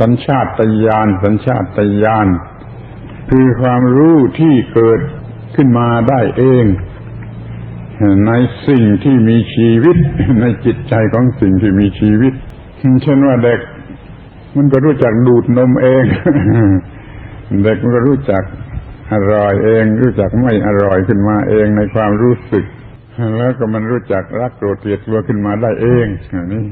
สัญชาตญาณสัญชาตญาณคือความรู้ที่เกิดขึ้นมาได้เอง ในสิ่งที่มีชีวิต ในจิตใจของสิ่งที่มีชีวิต เช่นว่าเด็ก มันก็รู้จักดูดนมเอง เด็กมันก็รู้จักอร่อยเอง รู้จักไม่อร่อยขึ้นมาเองในความรู้สึก แล้วก็มันรู้จักรักโกรธเกลียดกลัวขึ้นมาได้เองนนี้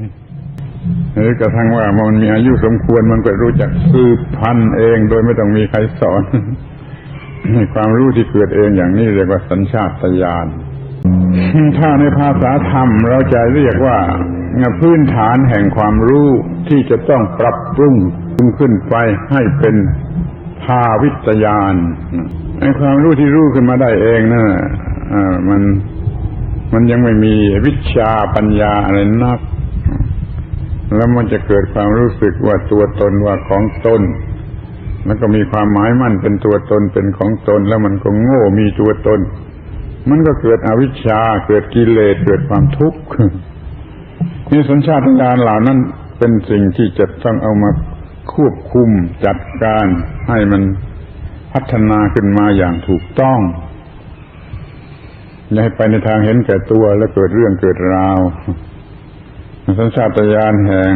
หรือกระทั่งว่ามันมีอายุสมควรมันก็รู้จักสืบพันธุ์เอง โดยไม่ต้องมีใครสอนความรู้ที่เกิดเองอย่างนี้เรียกว่าสัญชาตญาณถ้าในภาษาธรรมเราจะเรียกว่าพื้นฐานแห่งความรู้ที่จะต้องปรับปรุงขึ้นไปให้เป็นภาวิตยานไอ้ความรู้ที่รู้ขึ้นมาได้เองนั่ะมันมันยังไม่มีวิชาปัญญาอะไรนัก แล้วมันจะเกิดความรู้สึกว่าตัวตนว่าของตนแล้วก็มีความหมายมั่นเป็นตัวตนเป็นของตน แล้วมันก็โง่มีตัวตน มันก็เกิดอวิชชาเกิดกิเลสเกิดความทุกข์นี่สัญชาตญาณเหล่านั้นเป็นสิ่งที่จะต้องเอามาควบคุมจัดการให้มันพัฒนาขึ้นมาอย่างถูกต้องอย่าให้ไปในทางเห็นแก่ตัวแล้วเกิดเรื่องเกิดราว สัญชาตญาณแห่ง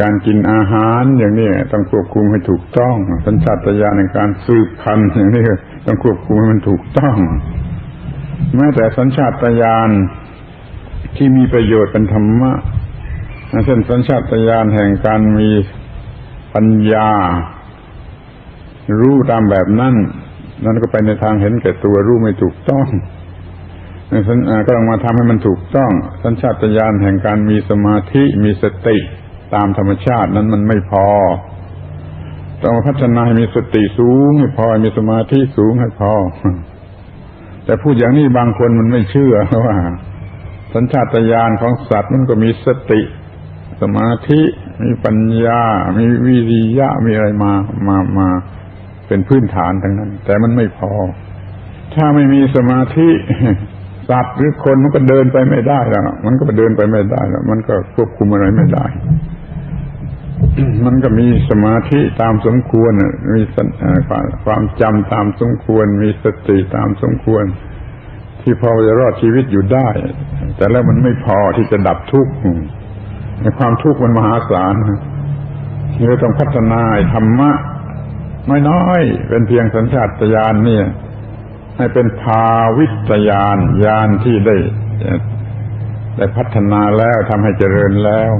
การกินอาหารอย่างนี้ต้องควบคุมให้ถูกต้อง สัญชาตญาณในการสืบพันธุ์อย่างนี้ต้องควบคุมให้มันถูกต้อง แม้แต่สัญชาตญาณที่มีประโยชน์เป็นธรรมะเช่นสัญชาตญาณแห่งการมีปัญญา รู้ตามแบบนั้น นั่นก็ไปในทางเห็นแก่ตัวรู้ไม่ถูกต้อง ก็ต้องมาทำให้มันถูกต้อง สัญชาตญาณแห่งการมีสมาธิมีสติตามธรรมชาตินั้นมันไม่พอ ต้องพัฒนาให้มีสติสูงให้พอมีสมาธิสูงให้พอ แต่พูดอย่างนี้บางคนมันไม่เชื่อว่า สัญชาตญาณของสัตว์มันก็มีสติ สมาธิมีปัญญา มีวิริยะมีอะไรมามามาเป็นพื้นฐานทั้งนั้น แต่มันไม่พอ ถ้าไม่มีสมาธิ สัตว์หรือคนมันก็เดินไปไม่ได้แล้วมันก็เดินไปไม่ได้แล้วมันก็ควบคุมอะไรไม่ได้ มันก็มีสมาธิตามสมควรมีความจำตามสมควร มีสติตามสมควร ที่พอจะรอดชีวิตอยู่ได้ แต่แล้วมันไม่พอที่จะดับทุกข์ในความทุกข์มันมหาศาลเราต้องพัฒนาธรรมะน้อยๆเป็นเพียงสัญชาตญาณนี่ ให้เป็นภาวิตยานยานที่ได้ได้พัฒนาแล้วทำให้เจริญแล้ว